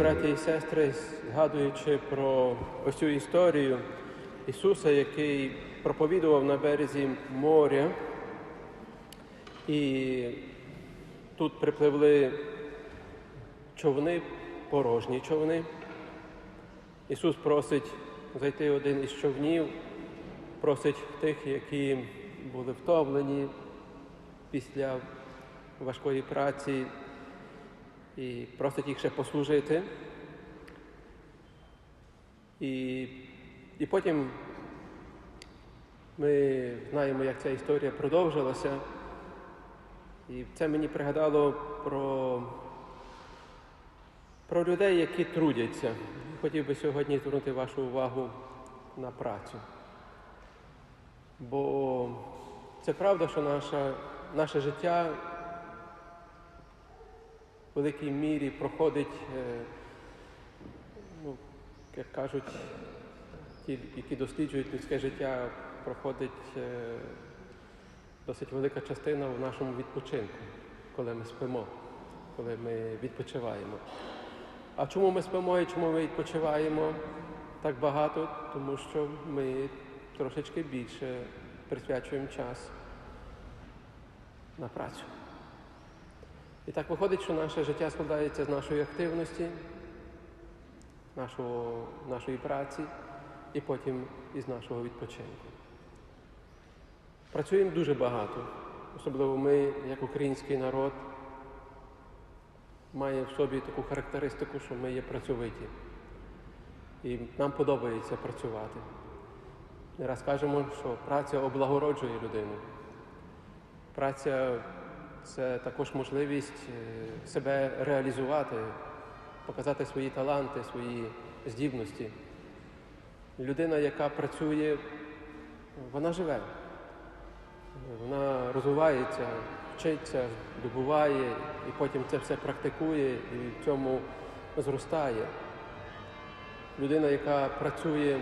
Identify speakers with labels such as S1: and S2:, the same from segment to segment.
S1: браті і сестри, згадуючи про ось цю історію Ісуса, який проповідував на березі моря, і тут припливли човни, порожні човни. Ісус просить зайти один із човнів, просить тих, які були втомлені після важкої праці, і просить їх ще послужити. І, і потім ми знаємо, як ця історія продовжилася. І це мені пригадало про, про людей, які трудяться. Хотів би сьогодні звернути вашу увагу на працю. Бо це правда, що наша, наше життя великій мірі проходить, е, ну, як кажуть, ті, які досліджують людське життя, проходить е, досить велика частина в нашому відпочинку, коли ми спимо, коли ми відпочиваємо. А чому ми спимо і чому ми відпочиваємо так багато? Тому що ми трошечки більше присвячуємо час на працю. І так виходить, що наше життя складається з нашої активності, нашого, нашої праці і потім із нашого відпочинку. Працюємо дуже багато, особливо ми, як український народ, має в собі таку характеристику, що ми є працьовиті. І нам подобається працювати. Не раз кажемо, що праця облагороджує людину. Праця це також можливість е, себе реалізувати, показати свої таланти, свої здібності. Людина, яка працює, вона живе, вона розвивається, вчиться, добуває і потім це все практикує і в цьому зростає. Людина, яка працює,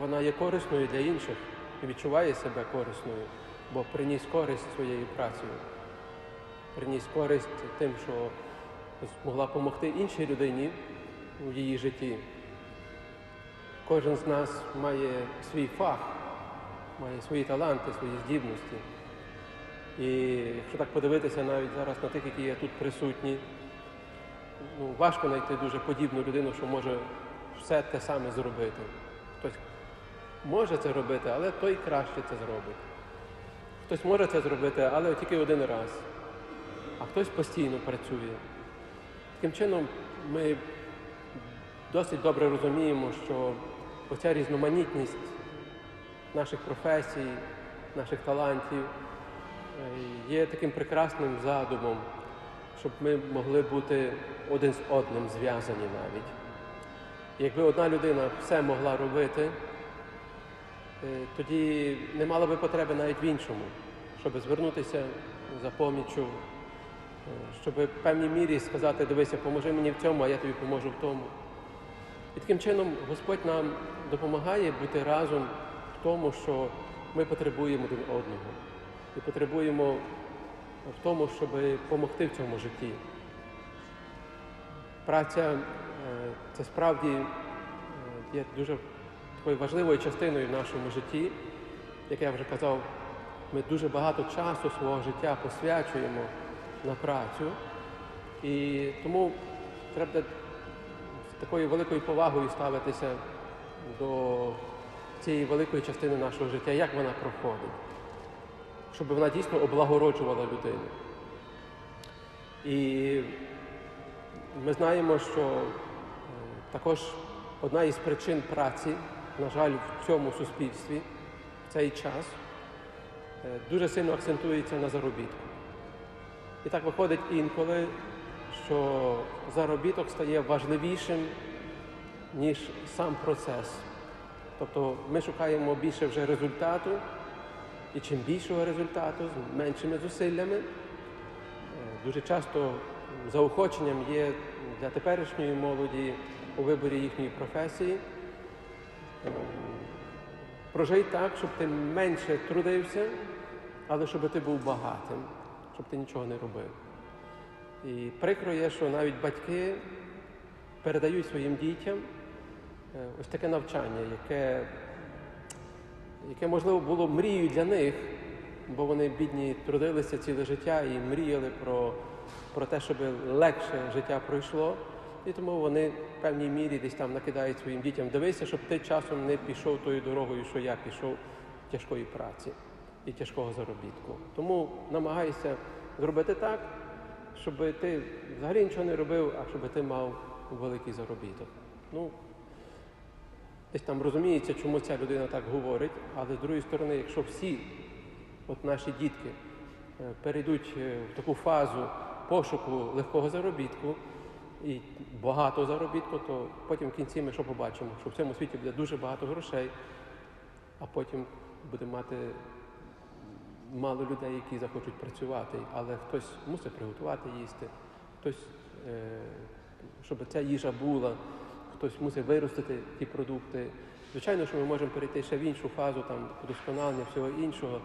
S1: вона є корисною для інших і відчуває себе корисною, бо приніс користь своєю працею, приніс користь тим, що змогла допомогти іншій людині у її житті. Кожен з нас має свій фах, має свої таланти, свої здібності. І якщо так подивитися навіть зараз на тих, які є тут присутні, ну, важко знайти дуже подібну людину, що може все те саме зробити. Хтось може це робити, але той краще це зробить. Хтось може це зробити, але тільки один раз. А хтось постійно працює. Таким чином, ми досить добре розуміємо, що оця різноманітність наших професій, наших талантів е, є таким прекрасним задумом, щоб ми могли бути один з одним зв'язані навіть. Якби одна людина все могла робити, е, тоді не мала би потреби навіть в іншому, щоб звернутися за поміччю, щоб в певній мірі сказати, дивися, поможи мені в цьому, а я тобі поможу в тому. І таким чином Господь нам допомагає бути разом в тому, що ми потребуємо один одного і потребуємо в тому, щоб допомогти в цьому житті. Праця е, це справді е, є дуже такою важливою частиною в нашому житті. Як я вже казав, ми дуже багато часу свого життя посвячуємо на працю. І тому треба з такою великою повагою ставитися до цієї великої частини нашого життя, як вона проходить, щоб вона дійсно облагороджувала людину. І ми знаємо, що е, також одна із причин праці, на жаль, в цьому суспільстві в цей час е, дуже сильно акцентується на заробітку. І так виходить інколи, що заробіток стає важливішим, ніж сам процес. Тобто ми шукаємо більше вже результату, і чим більшого результату, з меншими зусиллями. Е, Дуже часто заохоченням є для теперішньої молоді у виборі їхньої професії. Е, Прожий так, щоб ти менше трудився, але щоб ти був багатим, щоб ти нічого не робив. І прикро є, що навіть батьки передають своїм дітям е, ось таке навчання, яке, яке можливо було мрією для них, бо вони бідні трудилися ціле життя і мріяли про, про те, щоб легше життя пройшло. І тому вони в певній мірі десь там накидають своїм дітям, дивися, щоб ти часом не пішов тою дорогою, що я пішов тяжкої праці і тяжкого заробітку. Тому намагайся зробити так, щоб ти взагалі нічого не робив, а щоб ти мав великий заробіток. Ну, десь там розуміється, чому ця людина так говорить, але з другої сторони, якщо всі от наші дітки е, перейдуть е, в таку фазу пошуку легкого заробітку і багато заробітку, то потім в кінці ми що побачимо? Що в цьому світі буде дуже багато грошей, а потім будемо мати мало людей, які захочуть працювати, але хтось мусить приготувати їсти, хтось, е, щоб ця їжа була, хтось мусить виростити ті продукти. Звичайно, що ми можемо перейти ще в іншу фазу, там удосконалення всього іншого,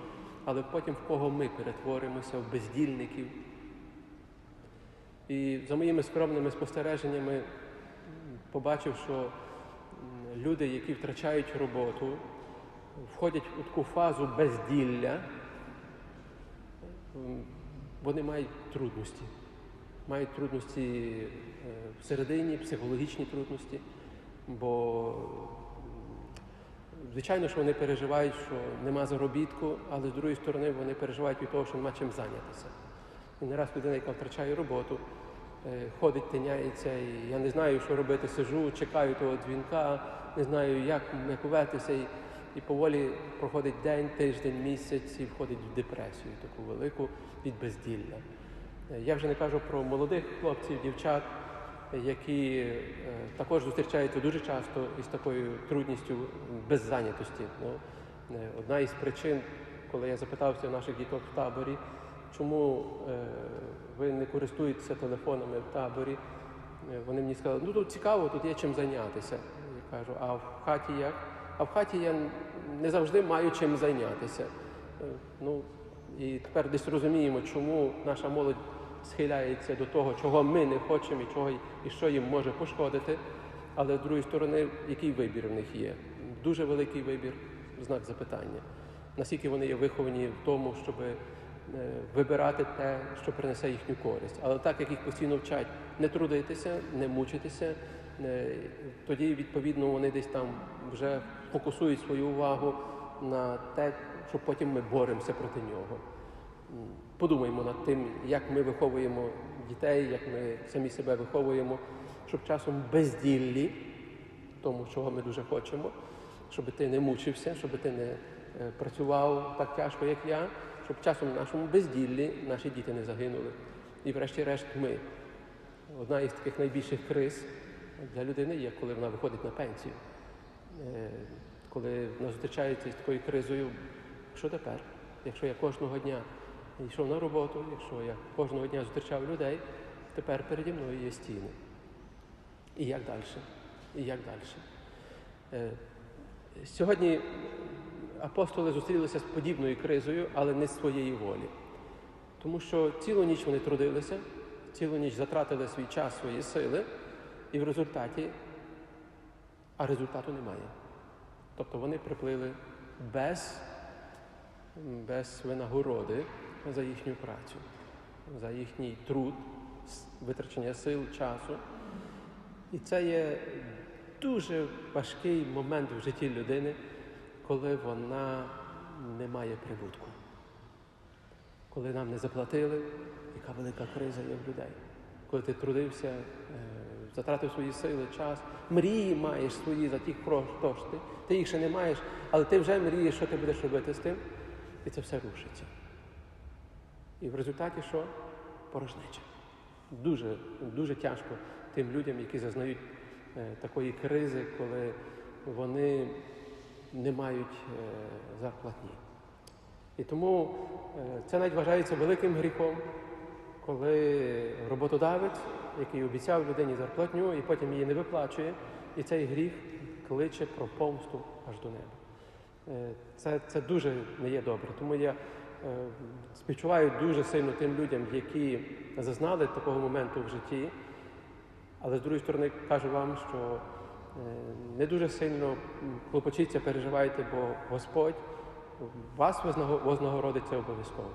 S1: але потім в кого ми перетворимося в бездільників. І за моїми скромними спостереженнями побачив, що люди, які втрачають роботу, входять у таку фазу безділля, вони мають трудності. Мають трудності е, всередині, психологічні трудності, бо звичайно, що вони переживають, що нема заробітку, але з другої сторони вони переживають від того, що нема чим зайнятися. І не раз людина, яка втрачає роботу, е, ходить, тиняється, і я не знаю, що робити, сижу, чекаю того дзвінка, не знаю, як метуватися, і, і поволі проходить день, тиждень, місяць і входить в депресію, таку велику від безділля. Е, Я вже не кажу про молодих хлопців, дівчат, які е, також зустрічаються дуже часто із такою трудністю беззайнятості. Ну, е, одна із причин, коли я запитався наших діток в таборі, чому ви не користуєтеся телефонами в таборі, вони мені сказали, ну тут цікаво, тут є чим зайнятися. Я кажу, а в хаті як? А в хаті я не завжди маю чим зайнятися. Е, Ну, і тепер десь розуміємо, чому наша молодь схиляється до того, чого ми не хочемо і чого і що їм може пошкодити. Але з другої сторони, який вибір в них є? Дуже великий вибір, знак запитання. Наскільки вони є виховані в тому, щоб е, вибирати те, що принесе їхню користь. Але так як їх постійно вчать не трудитися, не мучитися, е, тоді відповідно вони десь там вже фокусують свою увагу на те, що потім ми боремося проти нього. М, Подумаймо над тим, як ми виховуємо дітей, як ми самі себе виховуємо, щоб часом безділлі, тому, чого ми дуже хочемо, щоб ти не мучився, щоб ти не е, працював так тяжко, як я, щоб часом в нашому безділлі наші діти не загинули. І врешті-решт ми. Одна із таких найбільших криз для людини є, коли вона виходить на пенсію. Коли вона зустрічається з такою кризою, що тепер? Якщо я кожного дня йшов на роботу, якщо я кожного дня зустрічав людей, тепер переді мною є стіни. І як далі? І як далі? Е, Сьогодні апостоли зустрілися з подібною кризою, але не з своєї волі. Тому що цілу ніч вони трудилися, цілу ніч затратили свій час, свої сили, і в результаті, а результату немає. Тобто вони приплили без, без винагороди за їхню працю, за їхній труд, витрачення сил, часу. І це є дуже важкий момент в житті людини, коли вона не має прибутку. Коли нам не заплатили, яка велика криза є в людей. Коли ти трудився, е, затратив свої сили, час, мрії маєш свої за ті кошти, ти їх ще не маєш, але ти вже мрієш, що ти будеш робити з тим, і це все рушиться. І в результаті що? Порожнеча. Дуже, дуже тяжко тим людям, які зазнають е, такої кризи, коли вони не мають е, зарплатні. І тому е, це навіть вважається великим гріхом, коли роботодавець, який обіцяв людині зарплатню і потім її не виплачує, і цей гріх кличе про помсту аж до неба. Е, Це, це дуже не є добре. Тому я е, співчуваю дуже сильно тим людям, які зазнали такого моменту в житті, Але з другої сторони кажу вам, що е, не дуже сильно клопочіться, переживайте, бо Господь вас вознаго- вознагородить це обов'язково.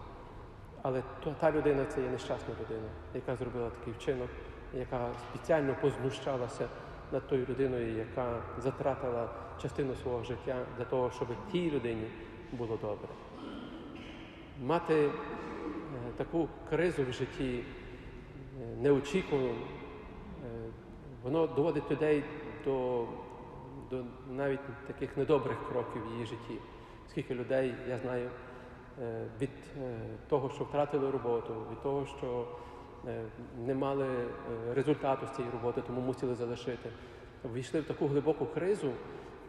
S1: Але та людина це є нещасна людина, яка зробила такий вчинок, яка спеціально познущалася над тою людиною, яка затратила частину свого життя для того, щоб тій людині було добре. Мати е, таку кризу в житті е, неочікувану, е, воно доводить людей до, до навіть таких недобрих кроків в її житті. Скільки людей, я знаю, від е, того, що втратили роботу, від того, що е, не мали е, результату з цієї роботи, тому мусили залишити, війшли в таку глибоку кризу,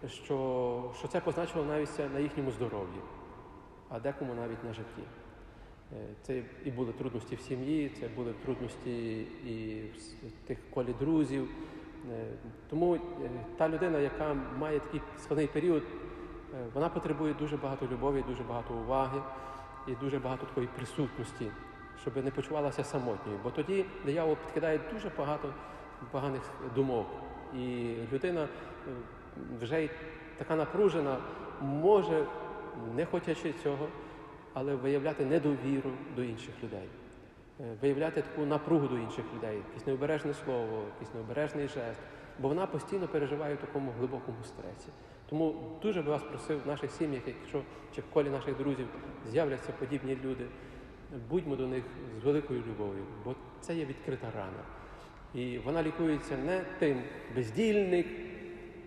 S1: що, що це позначило навіть на їхньому здоров'ї, а декому навіть на житті. Е, Це і були трудності в сім'ї, це були трудності і в тих колі друзів. Е, Тому е, та людина, яка має такий складний період, е, вона потребує дуже багато любові, дуже багато уваги і дуже багато такої присутності, щоб не почувалася самотньою. Бо тоді диявол підкидає дуже багато поганих думок. І людина е, вже така напружена, може, не хотячи цього, але виявляти недовіру до інших людей, Е, виявляти таку напругу до інших людей, якесь необережне слово, якийсь необережний жест, бо вона постійно переживає в такому глибокому стресі. Тому дуже би вас просив в наших сім'ях, якщо чи в колі наших друзів з'являться подібні люди, будьмо до них з великою любов'ю, бо це є відкрита рана. І вона лікується не тим бездільник,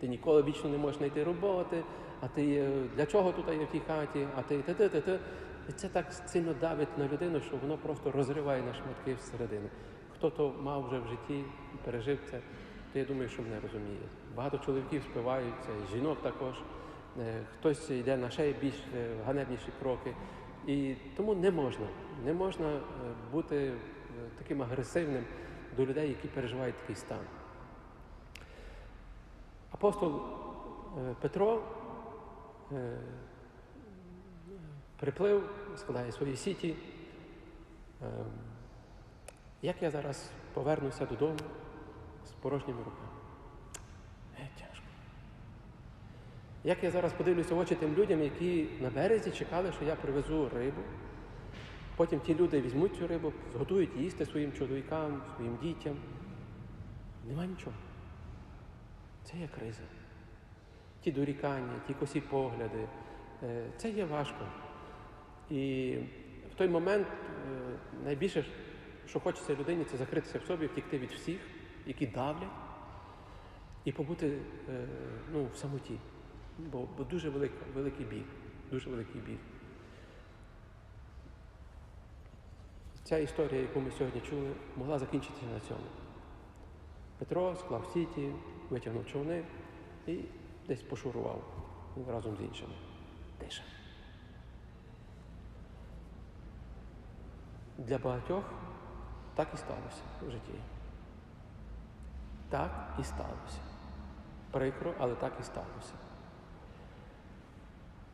S1: ти ніколи вічно не можеш знайти роботи, а ти для чого тут є в тій хаті, а ти ти ти ти ти І це так сильно давить на людину, що воно просто розриває на шматки всередини. Хто то мав вже в житті пережив це, то я думаю, що мене розуміє. Багато чоловіків спиваються, жінок також. Е, Хтось йде на ще більш е, ганебніші кроки. І тому не можна, не можна е, бути таким агресивним до людей, які переживають такий стан. Апостол Петро приплив, складає свої сіті. Е, Як я зараз повернуся додому з порожніми руками? Е, тяжко. Як я зараз подивлюся в очі тим людям, які на березі чекали, що я привезу рибу. Потім ті люди візьмуть цю рибу, зготують їсти своїм чоловікам, своїм дітям. Нема нічого. Це є криза. Ті дорікання, ті косі погляди. е, Це є важко. І в той момент е, найбільше, що хочеться людині, це закритися в собі, втікти від всіх, які давлять, і побути е, ну, в самоті. Бо, бо дуже велика, великий біль. Дуже великий біль. Ця історія, яку ми сьогодні чули, могла закінчитися на цьому. Петро склав сіті, витягнув човни і десь пошурував разом з іншими. Тиша. Для багатьох так і сталося в житті. Так і сталося. Прикро, але так і сталося.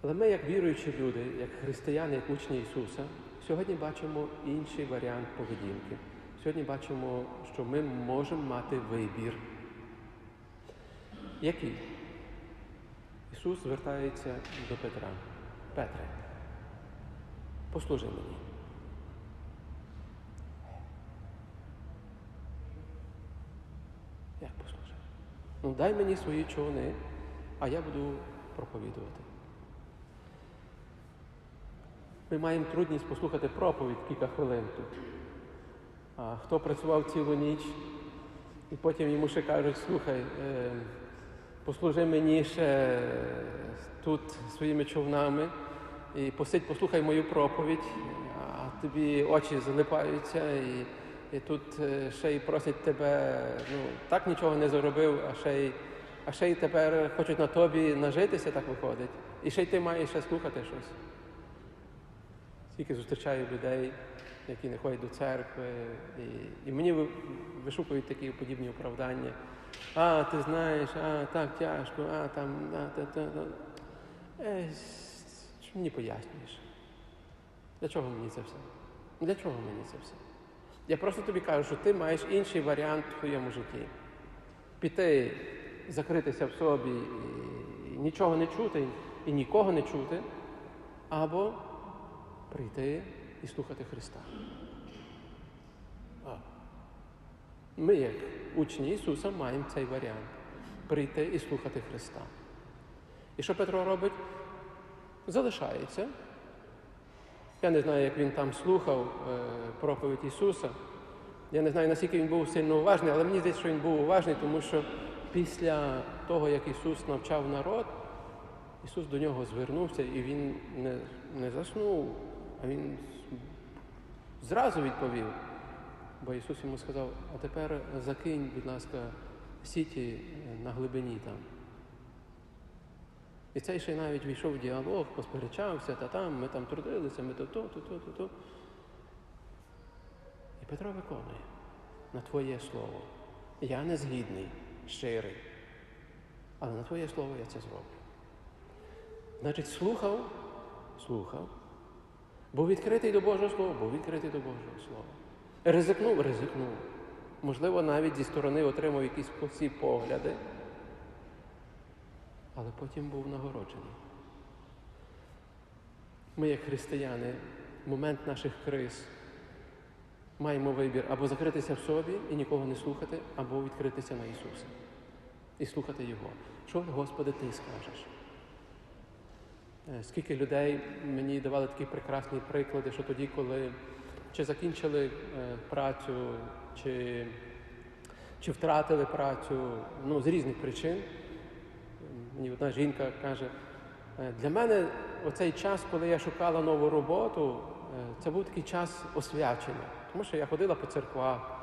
S1: Але ми, як віруючі люди, як християни, як учні Ісуса, сьогодні бачимо інший варіант поведінки. Сьогодні бачимо, що ми можемо мати вибір. Який? Ісус звертається до Петра. Петре, послужи мені. Як послужи? Ну, дай мені свої човни, а я буду проповідувати. Ми маємо трудність послухати проповідь кілька хвилин тут. А хто працював цілу ніч, і потім йому ще кажуть, слухай, е, послужи мені ще тут своїми човнами і посидь, послухай мою проповідь, а тобі очі залипаються, і, і тут е, ще й просять тебе, ну, так нічого не заробив, а ще й, а ще й тепер хочуть на тобі нажитися, так виходить. І ще й ти маєш ще слухати щось. Скільки зустрічаю людей, які не ходять до церкви, і, і мені вишукують такі подібні оправдання. А, ти знаєш, а, так тяжко, а там, а, та, та, та. Е, мені пояснюєш? Для чого мені це все? Для чого мені це все? Я просто тобі кажу, що ти маєш інший варіант в твоєму житті. піти, закритися в собі і нічого не чути, і нікого не чути, або прийти і слухати Христа. А. Ми, як учні Ісуса, маємо цей варіант прийти і слухати Христа. І що Петро робить? Залишається. Я не знаю, як він там слухав е, проповідь Ісуса. Я не знаю, наскільки він був сильно уважний, але мені здається, що він був уважний, тому що після того, як Ісус навчав народ, Ісус до нього звернувся і Він не, не заснув, а Він зразу відповів. Бо Ісус йому сказав, а тепер закинь, будь ласка, сіті на глибині там. І цей ще навіть війшов в діалог, посперечався, та там, ми там трудилися, ми то, то, то, то, то, то. І Петро виконує на Твоє слово. Я не згідний, щирий. Але на Твоє слово я це зроблю. Значить, слухав, слухав, був відкритий до Божого Слова, був відкритий до Божого Слова. Ризикнув, ризикнув. Можливо, навіть зі сторони отримав якісь косі погляди, але потім був нагороджений. Ми, як християни, в момент наших криз маємо вибір або закритися в собі і нікого не слухати, або відкритися на Ісуса і слухати Його. Що, Господи, Ти скажеш? Е, Скільки людей мені давали такі прекрасні приклади, що тоді, коли чи закінчили е, працю, чи, чи втратили працю ну, з різних причин. Мені одна жінка каже, «Е, для мене оцей час, коли я шукала нову роботу, е, це був такий час освячення, тому що я ходила по церквах,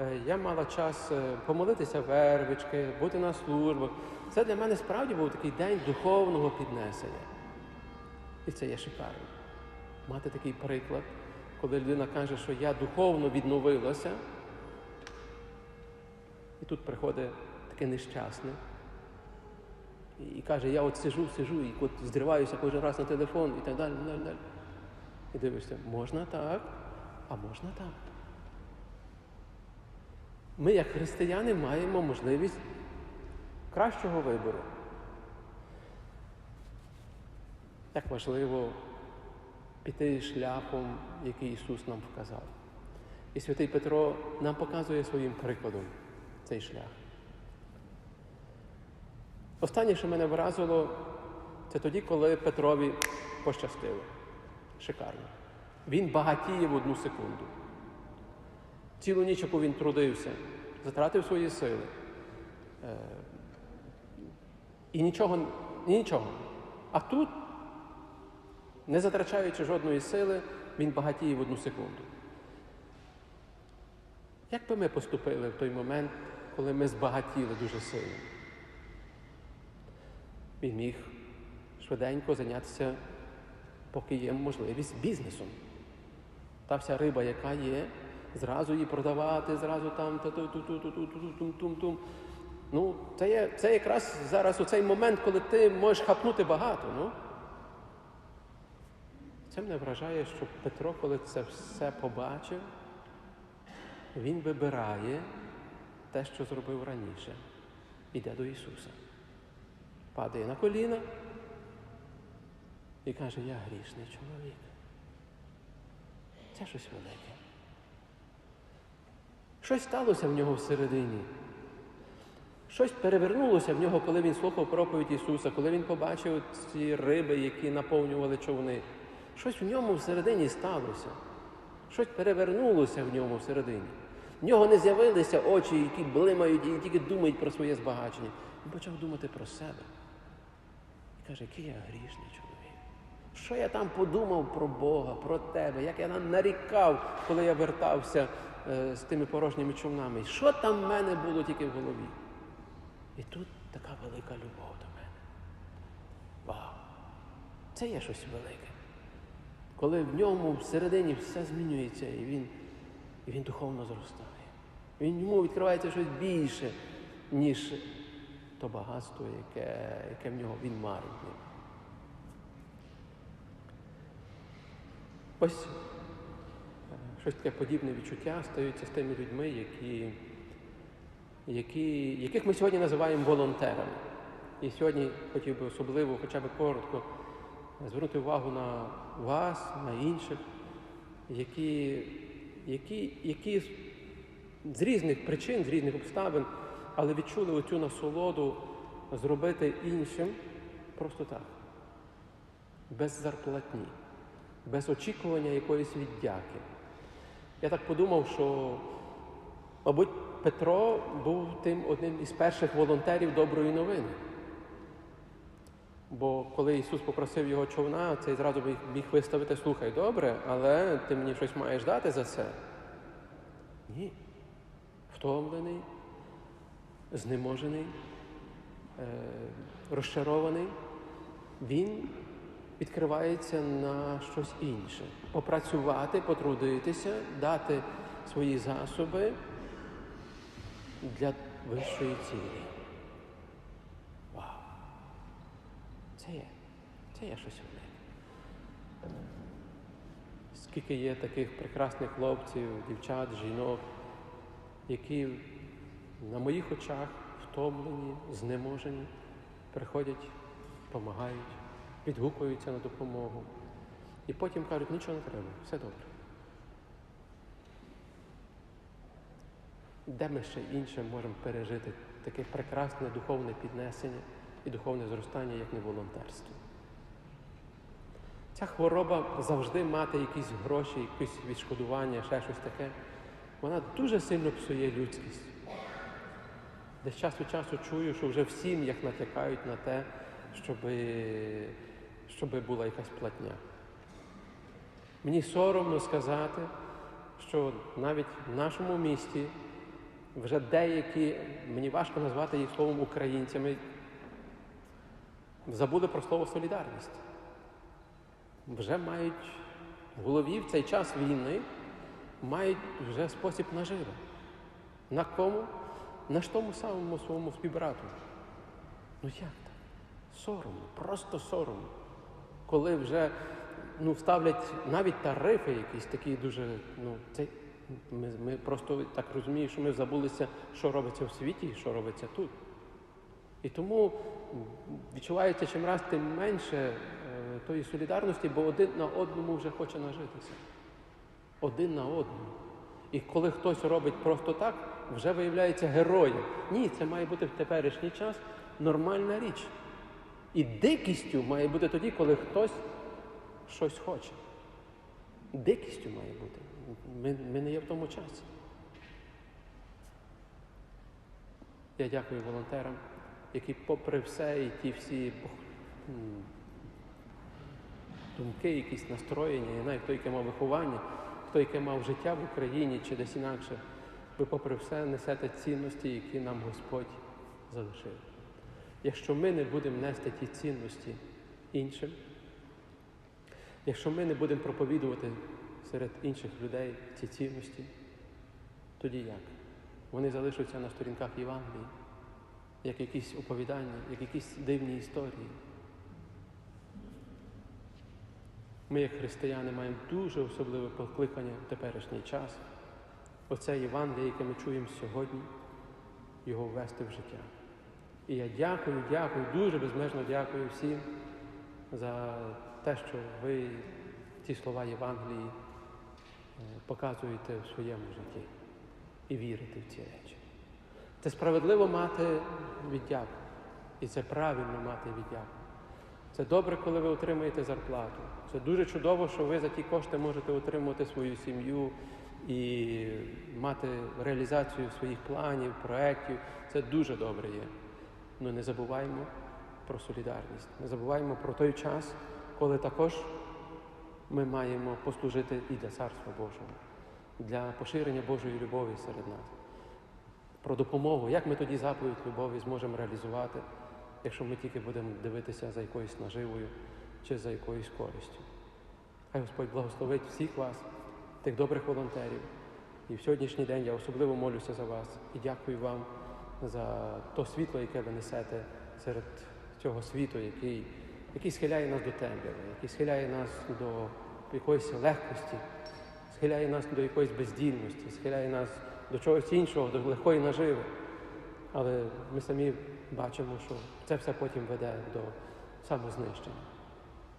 S1: е, я мала час помолитися вервички, бути на службах. Це для мене справді був такий день духовного піднесення. І це є шикарно. Мати такий приклад, коли людина каже, що я духовно відновилася, і тут приходить таке нещасне. І, каже, я от сижу, сижу, і от зриваюся кожен раз на телефон і так далі, далі, далі. І дивишся, можна так, а можна так. Ми, як християни, маємо можливість кращого вибору. Як важливо піти шляхом, який Ісус нам вказав. І святий Петро нам показує своїм прикладом цей шлях. Останнє, що мене вразило, це тоді, коли Петрові пощастило. Шикарно. Він багатіє в одну секунду. Цілу ніч, яку він трудився, затратив свої сили. Е, і нічого, і нічого. А тут, не затрачаючи жодної сили, він багатіє в одну секунду. Як би ми поступили в той момент, коли ми збагатіли дуже сильно? Він міг швиденько зайнятися, поки є можливість бізнесом. Та вся риба, яка є, зразу її продавати, зразу там та ту ту ту ту ту ту тум тум Ну, це є це якраз зараз оцей момент, коли ти можеш хапнути багато. Ну. Це мене вражає, що Петро, коли це все побачив, він вибирає те, що зробив раніше. Іде до Ісуса. Падає на коліна і каже, я грішний чоловік. Це щось велике. Щось сталося в нього всередині. Щось перевернулося в нього, коли він слухав проповідь Ісуса, коли він побачив ці риби, які наповнювали човни. Щось в ньому всередині сталося. Щось перевернулося в ньому всередині. В нього не з'явилися очі, які блимають і тільки думають про своє збагачення. Він почав думати про себе. Каже, який я грішний чоловік. Що я там подумав про Бога, про тебе, як я нам нарікав, коли я вертався е, з тими порожніми човнами. Що там в мене було тільки в голові? І тут така велика любов до мене. Вау! Це є щось велике. Коли в ньому всередині все змінюється, і він, і він духовно зростає. Він йому відкривається щось більше, ніж то багатство, яке, яке в нього він ним. Ось щось таке подібне відчуття стаються з тими людьми, які, які, яких ми сьогодні називаємо волонтерами. І сьогодні хотів би особливо, хоча б коротко, звернути увагу на вас, на інших, які, які, які з різних причин, з різних обставин, але відчули оцю насолоду зробити іншим просто так, без зарплатні, без очікування якоїсь віддяки. Я так подумав, що, мабуть, Петро був тим одним із перших волонтерів доброї новини. Бо коли Ісус попросив його човна, цей зразу міг, виставити, слухай, добре, але ти мені щось маєш дати за це. Ні. Втомлений, знеможений, е, розчарований, він відкривається на щось інше. Попрацювати, потрудитися, дати свої засоби для вищої цілі. Вау! Це є, це є щось велике. Скільки є таких прекрасних хлопців, дівчат, жінок, які на моїх очах втомлені, знеможені, приходять, допомагають, відгукуються на допомогу. І потім кажуть, нічого не треба, все добре. Де ми ще інше можемо пережити таке прекрасне духовне піднесення і духовне зростання, як не волонтерство? Ця хвороба завжди мати якісь гроші, якісь відшкодування, ще щось таке. Вона дуже сильно псує людськість. Десь час від часу чую, що вже в сім'ях натякають на те, щоб, щоб була якась платня. Мені соромно сказати, що навіть в нашому місті вже деякі, мені важко назвати їх словом українцями, забули про слово солідарність. Вже мають в голові в цей час війни, мають вже спосіб наживи. На кому? На тому самому своєму співбрату. Ну як так? Соромно, просто соромно. Коли вже ну, ставлять навіть тарифи якісь такі дуже, ну, це ми, ми просто так розуміємо, що ми забулися, що робиться в світі і що робиться тут. І тому відчувається чим раз тим менше е, тої солідарності, бо один на одному вже хоче нажитися. Один на одному. І коли хтось робить просто так, вже виявляється героєм. Ні, це має бути в теперішній час нормальна річ. І дикістю має бути тоді, коли хтось щось хоче. Дикістю має бути. Ми, ми не є в тому часі. Я дякую волонтерам, які, попри все, і ті всі думки, якісь настроєння, я знаю, хто яке мав виховання, хто яке мав життя в Україні чи десь інакше, ви, попри все, несете цінності, які нам Господь залишив. Якщо ми не будемо нести ті цінності іншим, якщо ми не будемо проповідувати серед інших людей ці цінності, тоді як? Вони залишаться на сторінках Євангелії, як якісь оповідання, як якісь дивні історії. Ми, як християни, маємо дуже особливе покликання в теперішній час. Оце Євангеліє, яке ми чуємо сьогодні, його ввести в життя. І я дякую, дякую, дуже безмежно дякую всім за те, що ви ці слова Євангелії е, показуєте в своєму житті і вірите в ці речі. Це справедливо мати віддяку. І це правильно мати віддяку. Це добре, коли ви отримуєте зарплату. Це дуже чудово, що ви за ті кошти можете отримувати свою сім'ю і мати реалізацію своїх планів, проєктів. Це дуже добре є. Але не забуваємо про солідарність. Не забуваємо про той час, коли також ми маємо послужити і для Царства Божого, для поширення Божої любові серед нас. Про допомогу, як ми тоді заповідь любові зможемо реалізувати, якщо ми тільки будемо дивитися за якоюсь наживою чи за якоюсь користю. Хай Господь благословить всіх вас, тих добрих волонтерів. І в сьогоднішній день я особливо молюся за вас і дякую вам за то світло, яке ви несете серед цього світу, який, який схиляє нас до темряви, який схиляє нас до якоїсь легкості, схиляє нас до якоїсь бездільності, схиляє нас до чогось іншого, до легкої наживи. Але ми самі бачимо, що це все потім веде до самознищення.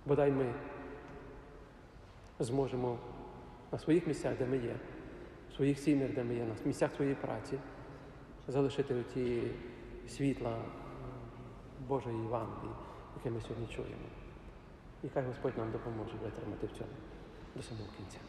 S1: Бодай ми зможемо на своїх місцях, де ми є, в своїх сім'ях, де ми є, на місцях своєї праці, залишити оті світла Божої Євангелії, яке ми сьогодні чуємо. І хай Господь нам допоможе витримати в цьому до самого кінця.